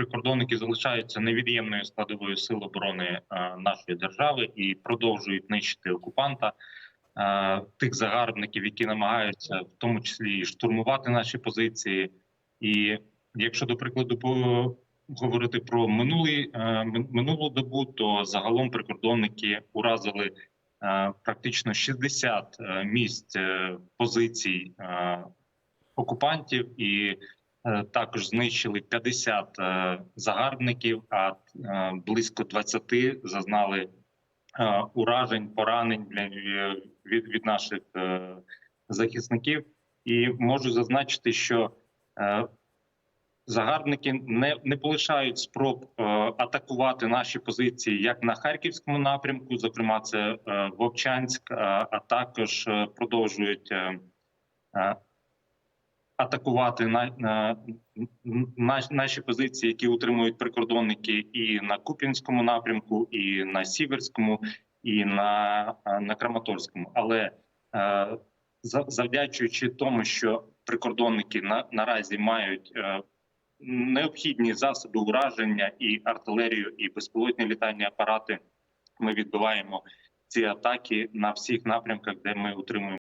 Прикордонники залишаються невід'ємною складовою сил оборони е, нашої держави і продовжують нищити окупанта, е, тих загарбників, які намагаються в тому числі штурмувати наші позиції. І якщо до прикладу говорити про минулий е, минулу добу, то загалом прикордонники уразили практично 60 е, місць позицій окупантів і також знищили 50 е, загарбників, а е, близько 20 зазнали е, уражень, поранень від, від наших е, захисників. І можу зазначити, що е, загарбники не, не полишають спроб е, атакувати наші позиції як на харківському напрямку, зокрема це е, Вовчанськ, е, а також е, продовжують е, е, атакувати на, на, на, наші позиції, які утримують прикордонники і на Куп'янському напрямку, і на Сіверському, і на, е, на Краматорському. Але е, за- завдячуючи тому, що прикордонники на, наразі мають е, необхідні засоби ураження і артилерію, і безпілотні літальні апарати, ми відбиваємо ці атаки на всіх напрямках, де ми утримуємо.